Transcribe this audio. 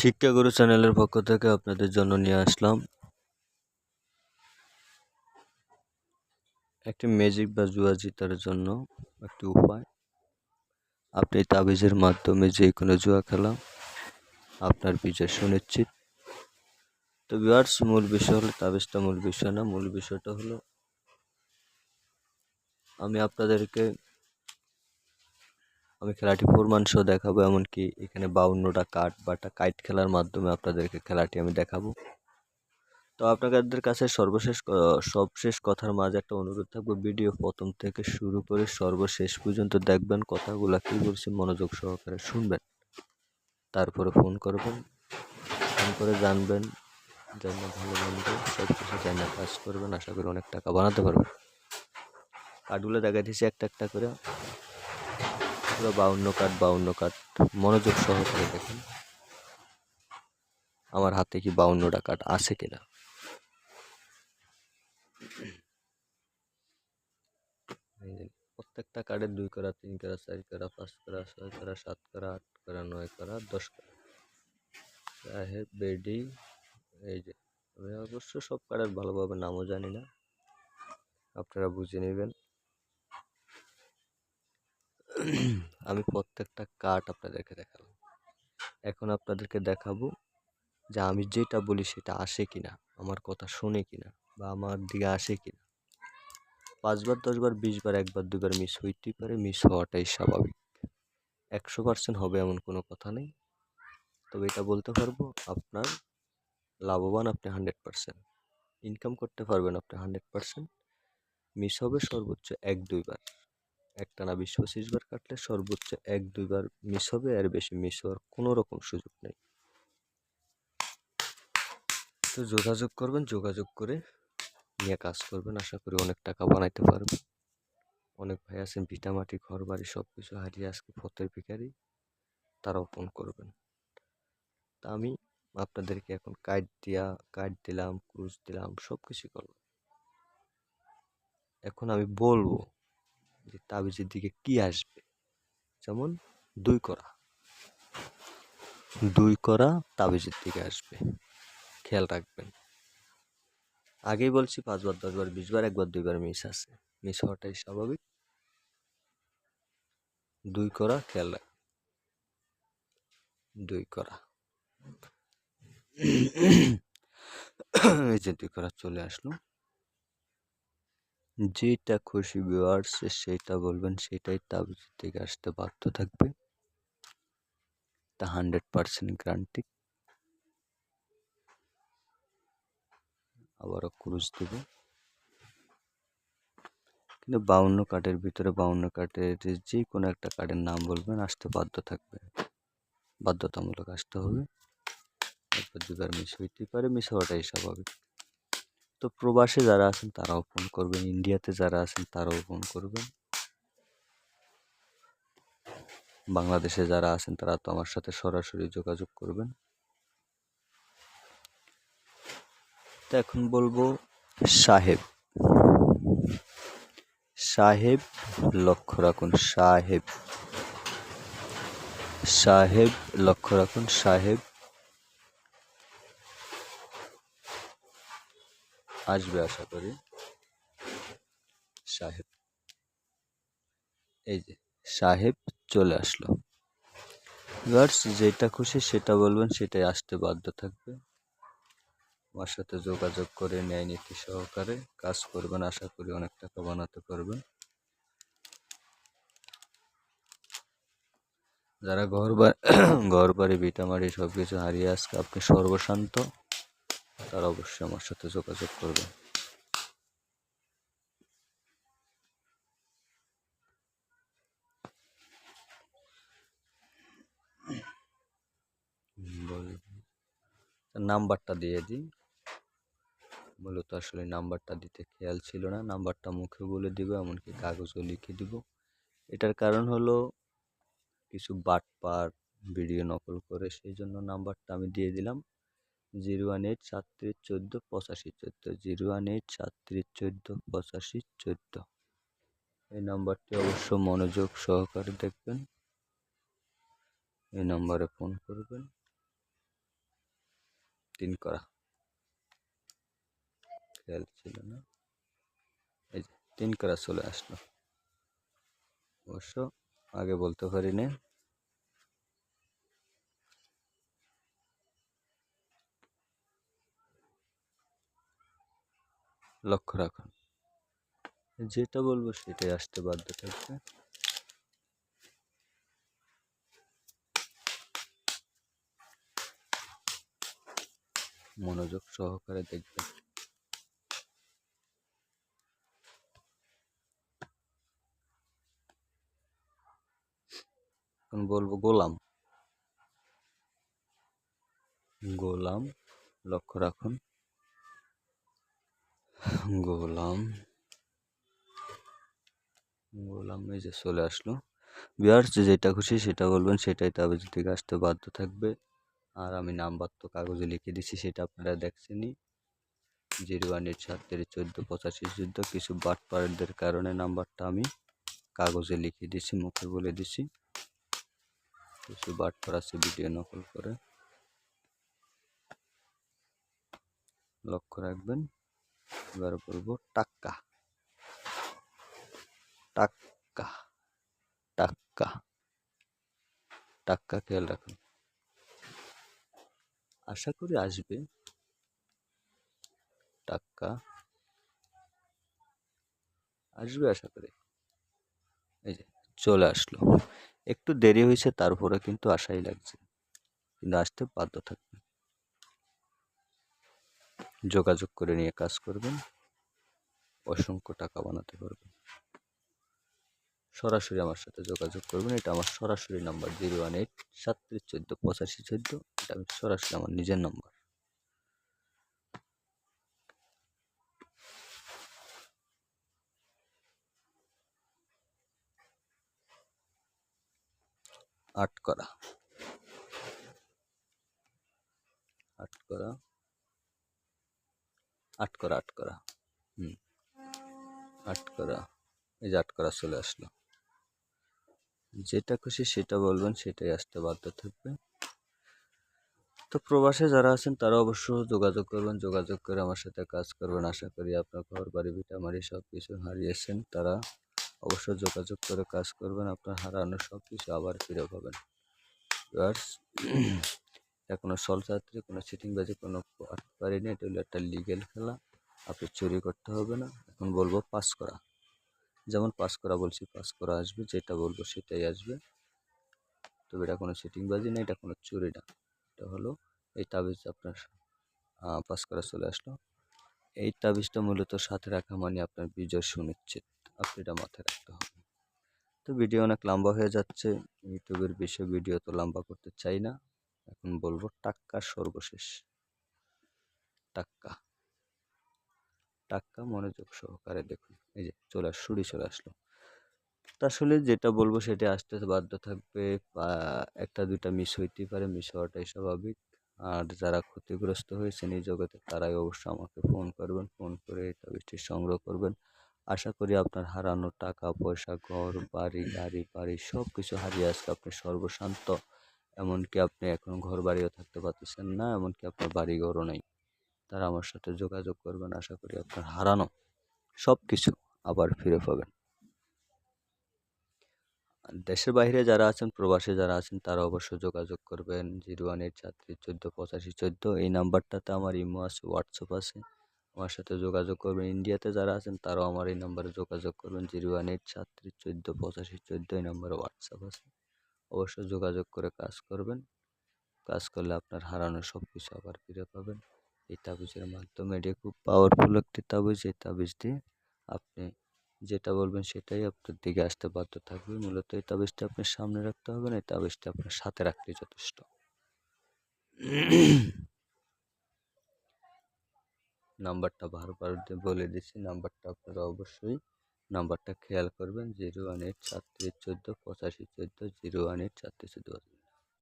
শিক্ষাগুরু চ্যানেলের পক্ষ থেকে আপনাদের জন্য নিয়ে আসলাম একটি ম্যাজিক বা জুয়া জিতার জন্য একটি উপায়। আপনি তাবিজের মাধ্যমে যে কোনো জুয়া খেলা আপনার বিজয় সুনিশ্চিত। তো বিয়ার্স মূল বিষয় হলো তাবিজটা মূল বিষয় না, মূল বিষয়টা হলো আমি আপনাদেরকে আমি খেলাটি প্রমাণ সহ দেখাবো, এমনকি এখানে বাউন্নটা কাঠ বা একটা কাইট খেলার মাধ্যমে আপনাদেরকে খেলাটি আমি দেখাবো। তো আপনাদের কাছে সর্বশেষ সবশেষ কথার মাঝে একটা অনুরোধ থাকবে, ভিডিও প্রথম থেকে শুরু করে সর্বশেষ পর্যন্ত দেখবেন, কথাগুলো কী বলছি মনোযোগ সহকারে শুনবেন, তারপরে ফোন করবেন ফোন করে জানবেন, যেন ভালো মন্দ সব কিছু জানা কাজ করবেন, আশা করি অনেক টাকা বানাতে পারবেন। কাঠগুলো দেখা দিয়েছি একটা একটা করে। পুরো বাউন্ন কাঠ বাউন্ন কাঠ। মনোযোগ সহকারে দেখেন। আমার হাতে কি বাউন্নটা কাঠ আছে কিনা? প্রত্যেকটা কার্ডের দুই করা, তিন করা, চার করা, পাঁচ করা, ছয় করা, সাত করা, আট করা, নয় করা, দশ করা। সাহেব বেডি, এই যে, আমি অবশ্য সব কার্ডের ভালোভাবে নামও জানি না। আপনারা বুঝে নেবেন। আমি প্রত্যেকটা কার্ড আপনাদেরকে দেখালাম। এখন আপনাদেরকে দেখাবো যে আমি যেটা বলি সেটা আসে কিনা, আমার কথা শোনে কিনা বা আমার দিকে আসে কিনা। পাঁচবার, দশবার, বিশবার, একবার, দুবার মিস হইতেই পারে মিস হওয়াটাই স্বাভাবিক। একশো পার্সেন্ট হবে এমন কোনো কথা নেই। তবে এটা বলতে পারব, আপনার লাভবান আপনি হান্ড্রেড পার্সেন্ট ইনকাম করতে পারবেন আপনি হান্ড্রেড পার্সেন্ট মিস হবে সর্বোচ্চ এক, দুইবার। একটা না বিশ পঁচিশ বার কাটলে সর্বোচ্চ এক, দুইবার মিস হবে, আর বেশি মিস হওয়ার কোনো রকম সুযোগ নেই। তো যোগাযোগ করবেন, যোগাযোগ করে নিয়ে কাজ করবেন। আশা করি অনেক টাকা বানাইতে পারবেন। অনেক ভাই আছেন ভিটামাটি ঘর বাড়ি সব কিছু হারিয়ে আজকে ফতের ভিখারি, তারাও ফোন করবেন। তা আমি আপনাদেরকে এখন কার্ড দিয়া কার্ড দিলাম ক্রুজ দিলাম সব কিছুই করলাম। এখন আমি বলব যে তাবিজের দিকে কি আসবে? যেমন দুই করা। দুই করা তাবিজের দিকে আসবে। খেয়াল রাখবেন। আগেই বলছি পাঁচবার, দশবার, বিশবার, একবার, দুইবার মিস আছে। মিস হওয়াটাই স্বাভাবিক। দুই করা, খেয়াল রাখ দুই করা। এই যে দুই করা চলে আসলো। যেটা খুশি ভিউয়ার্স সেটা বলবেন, সেটাই তাবিজ থেকে আসতে বাধ্য থাকবে। তা হান্ড্রেড পার্সেন্ট গ্যারান্টি আবারও ক্রুজ দেব। কিন্তু বাউন্ন কার্ডের ভিতরে, বাউন্ন কার্ডের যে কোনো একটা কার্ডের নাম বলবেন, আসতে বাধ্য থাকবে। বাধ্যতামূলক আসতে হবে। একবার দুবার মিস হইতেই পারে, মিস হওয়াটাই স্বাভাবিক। তো প্রবাসে যারা আছেন তারাও ফোন করবেন, ইন্ডিয়াতে যারা আছেন তারাও ফোন করবেন। বাংলাদেশে যারা আছেন তারা তো আমার সাথে সরাসরি যোগাযোগ করবেন। তো এখন বলব সাহেব। সাহেব, লক্ষ্য রাখুন সাহেব। সাহেব, লক্ষ্য রাখুন সাহেব। আসবে আশা করি। সাহেব। এই যে, সাহেব চলে আসলো। ভিউয়ার্স, যেটা খুশি সেটা বলবেন, সেটাই আসতে বাধ্য থাকবে। আমার সাথে যোগাযোগ করে, ন্যায় নীতি সহকারে কাজ করবেন, আশা করি অনেক টাকা বানাতে পারবেন। যারা ঘর ঘর বাড়ি ভিটামারি সব কিছু হারিয়ে আসছে আপনি সর্বশান্ত। তারা অবশ্যই আমার সাথে যোগাযোগ করবেন নাম্বারটা দিয়ে দিই। মূলত আসলে নাম্বারটা দিতে খেয়াল ছিল না, নাম্বারটা মুখে বলে দিব, এমনকি কাগজও লিখে দিব। এটার কারণ হলো কিছু বাটপার, ভিডিও নকল করে, সেই জন্য নাম্বারটা আমি দিয়ে দিলাম। জিরো ওয়ান এইট সাতত্রিশ চোদ্দ পঁচাশি চোদ্দ, জিরো ওয়ান এইট সাতত্রিশ চোদ্দ পঁচাশি চোদ্দ। এই নাম্বারটি অবশ্য মনোযোগ সহকারে দেখবেন। এই নম্বরে ফোন করবেন। তিন করা। খেয়াল ছিল না। এই যে তিন করা চলে আসলো। অবশ্য আগে বলতে পারি পারিনি। লক্ষ্য রাখুন। যেটা বলব সেটাই আসতে বাধ্য থাকবে। মনোযোগ সহকারে দেখবেন। বলব গোলাম। গোলাম, লক্ষ্য রাখুন। গোলাম গোলাম এই যে চলে আসলো। বিয়ার্স যেটা খুশি সেটা বলবেন, সেটাই তাবিজ থেকে আসতে বাধ্য থাকবে। আর আমি নাম্বার তো কাগজে লিখে দিছি সেটা আপনারা দেখছেনই। জিরো ওয়ান এইট সাতত্রিশ চোদ্দ, পঁচাশি চোদ্দ কিছু বাটপারদের কারণে নাম্বারটা আমি কাগজে লিখে দিছি মুখে বলে দিছি কিছু বাটপার আছে, ভিডিও নকল করে। লক্ষ্য রাখবেন। এবার বলব টাক্কা। টাক্কা টাক্কা টাক্কা খেয়াল রাখুন। আশা করি আসবে। টাক্কা, আসবে আশা করি। এই যে, চলে আসলো। একটু দেরি হয়েছে তারপরে কিন্তু আশাই লাগছে। কিন্তু আসতে বাধ্য থাকবে যোগাযোগ করে নিয়ে কাজ করবেন। অসংখ্য টাকা বানাতে পারবেন। সরাসরি আমার সাথে যোগাযোগ করবেন। এটা আমার সরাসরি নাম্বার জিরো ওয়ান এইট সাতত্রিশ চোদ্দ পঁচাশি চোদ্দ। এটা আমি সরাসরি আমার নিজের নাম্বার। আট করা। আট করা। আট করা আট করা হুম। আট করা এই যে আট করা চলে আসলো। যেটা খুশি সেটা বলবেন, সেটাই আসতে বাধ্য থাকবে। তো প্রবাসে যারা আছেন, তারা অবশ্য যোগাযোগ করবেন, যোগাযোগ করে আমার সাথে কাজ করবেন। আশা করি আপনার ঘর, বাড়ি ভিটামারি সব কিছু হারিয়েছেন। তারা অবশ্য যোগাযোগ করে কাজ করবেন, আপনার হারানো সব কিছু আবার ফিরে পাবেন। এটা কোনো সলচাত্রী কোনো বাজে কোনো পারিনি এটা হলো একটা লিগেল খেলা। আপনি চুরি করতে হবে না। এখন বলব পাস করা। যেমন পাস করা বলছি পাস করা আসবে, যেটা বলব সেটাই আসবে। তবে এটা কোনো বাজি না, এটা কোনো চুরি না। এটা হলো এই তাবিজ আপনার পাস করা চলে আসলো। এই তাবিজটা মূলত সাথে রাখা মানে আপনার বিজয় সুনিশ্চিত। আপনি এটা মাথায় রাখতে হবে। তো ভিডিও অনেক লম্বা হয়ে যাচ্ছে। ইউটিউবের বিষয়ে ভিডিও তো লম্বা করতে চাই না। বলব টাক্কা সর্বশেষ। টাক্কা। টাক্কা মনোযোগ সহকারে দেখুন। এই যে চলে আস শুরু চলে আসলো। আসলে যেটা বলব সেটা আসতে বাধ্য থাকবে, বা একটা, দুইটা মিস হইতেই পারে মিস হওয়াটাই স্বাভাবিক। আর যারা ক্ষতিগ্রস্ত হয়েছেন এই জগতে, তারাই অবশ্যই আমাকে ফোন করবেন ফোন করে এটা বৃষ্টি সংগ্রহ করবেন। আশা করি আপনার হারানো টাকা, পয়সা, ঘর, বাড়ি, গাড়ি, বাড়ি সব কিছু হারিয়ে আজকে আপনি সর্বশান্ত। এমনকি আপনি এখন ঘর বাড়িও থাকতে পারতেছেন না, এমনকি আপনার বাড়ি ঘরও নেই। তারা আমার সাথে যোগাযোগ করবেন, আশা করি আপনার হারানো সব কিছু আবার ফিরে পাবেন। দেশের বাইরে যারা আছেন, প্রবাসে যারা আছেন, তারা অবশ্যই যোগাযোগ করবেন। জিরো ওয়ান এইট চারত্রিশ চোদ্দ পঁচাশি চোদ্দ, এই নাম্বারটাতে আমার ইমো আছে, হোয়াটসঅ্যাপ আছে। আমার সাথে যোগাযোগ করবেন। ইন্ডিয়াতে যারা আছেন, তারাও আমার এই নাম্বারে যোগাযোগ করবেন। জিরো ওয়ান এইট সাতত্রিশ চোদ্দ পঁচাশি চোদ্দ, এই নাম্বারে হোয়াটসঅ্যাপ আছে। অবশ্যই যোগাযোগ করে কাজ করবেন। কাজ করলে আপনার হারানো সব কিছু আবার ফিরে পাবেন। এই তাবিজের মাধ্যমে এটি খুব পাওয়ারফুল একটি তাবিজ। এই তাবিজ দিয়ে আপনি যেটা বলবেন সেটাই আপনার দিকে আসতে বাধ্য থাকবে। মূলত এই তাবিজটা আপনার সামনে রাখতে হবে না, এই তাবিজটা আপনার সাথে রাখলেই যথেষ্ট। নাম্বারটা বারবার বলে দিচ্ছি, নাম্বারটা আপনারা অবশ্যই নাম্বারটা খেয়াল করবেন, জিরো ওয়ান এইট সাতত্রিশ চোদ্দ, পঁচাশি চোদ্দ, জিরো ওয়ান এইট সাতত্রিশ চোদ্দ।